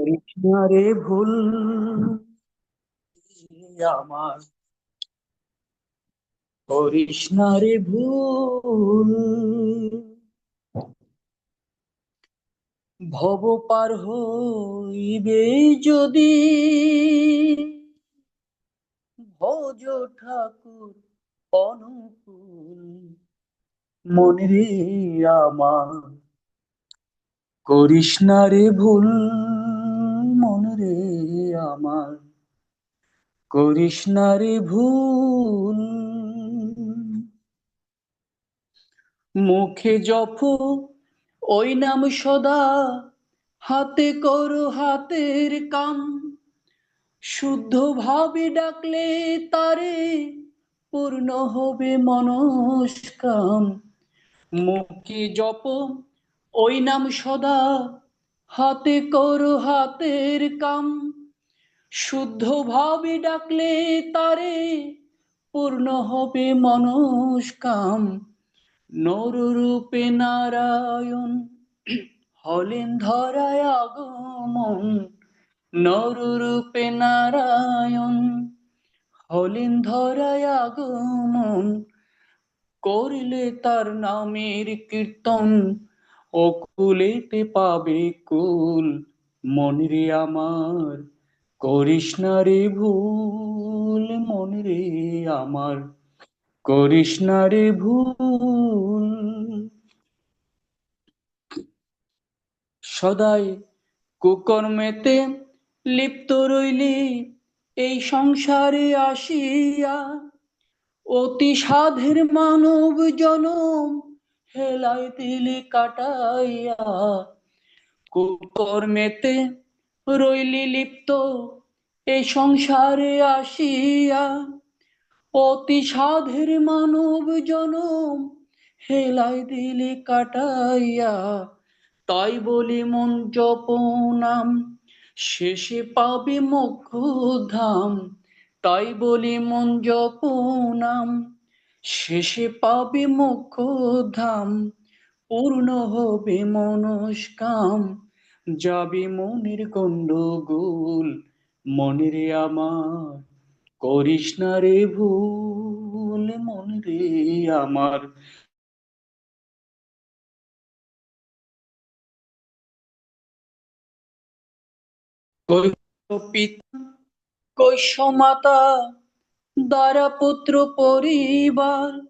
করিস না রে ভুল আমার করিস না রে ভুল। ভব পার হইবে যদি ভজ ঠাকুর অনুকূল মনে রে আমার করিস রে ভুল। রে আমার। করিস না রে ভুল। মুখে জপ, ওই নাম সদা। হাতে করো হাতের কাম। শুদ্ধ ভাবে ডাকলে তারে পূর্ণ হবে মনস্কাম। মুখে জপ, ওই নাম সদা। হাতে করো হাতের কাম। শুদ্ধ ভাবে ডাকলে তারে পূর্ণ হবে মনস্কাম নররূপে নারায়ণ, হলেন ধরায় আগমন। নররূপে নারায়ণ, হলেন ধরায় আগমন। করিলে তার নামের কীর্তন ও কুলেতে পাবে কুল, মনরে আমার। করিস না রে ভুল, মনরে আমার। করিস না রে ভুল। সদাই কুকর্মেতে লিপ্ত রইলি, এই সংসারে আসিয়া। অতি সাধের মানব জনম হেলাই দিলে কাটাইয়া কুকর্মেতে রইলি লিপ্ত এই সংসারে আসিয়া অতি সাধের মানব জনম হেলাই দিলে কাটাইয়া, তাই বলি মন জপ নাম শেষে পাবে মোক্ষ ধাম তাই বলি মন জপ নাম শেষে পাবে মোক্ষ ধাম পূর্ণ হবে মনস্কাম। যাবে মনের গন্ডগোল, মনের আমার। করিস না রে ভুল মনরে আমার। পিতা কৈশ মাতা? দ্বারা পুত্র পরিবার।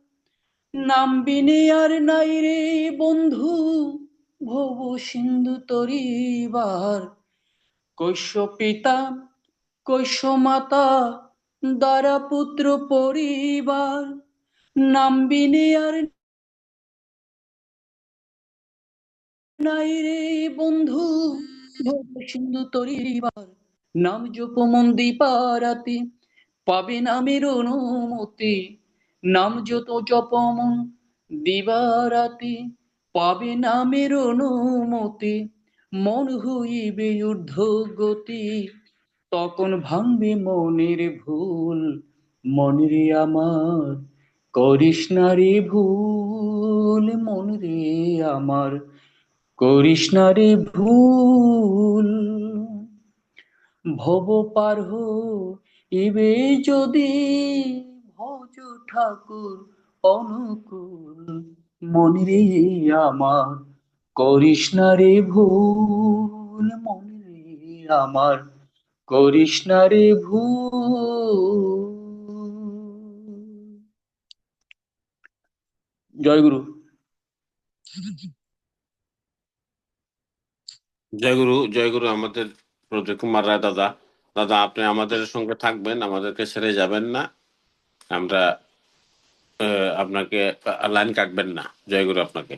নাম বিনে আর নাই রে বন্ধু, ভব সিন্ধু তরিবার। কৈশ পিতা কৈশ মাতা দ্বারা পুত্র পরিবার। নাম বিনে আর নাই রে বন্ধু, ভব সিন্ধু তরিবার। নাম জপ মন দীপারাতি পাবে নামের অনুমতি, নাম যত জপম দিবারাতি পাবে নামের অনুমতি, মন হইবে ঊর্ধ্ব গতি, তখন ভাঙবে মনের ভুল, মনের আমার, করিস না রে ভুল মন রে আমার, করিস না রে ভুল। ভব পার ইবে যদি ভজ ঠাকুর অনুকূল মনিরে আমার, করিস না রে ভুল মনিরে আমার, করিস না রে ভুল। জয় গুরু। জয় গুরু জয় গুরু আমাদের প্রদীপ কুমার রায় দাদা। দাদা, আপনি আমাদের সঙ্গে থাকবেন, আমাদেরকে ছেড়ে যাবেন না। আমরা আপনাকে লাইন কাটবেন না। জয়গুরু আপনাকে।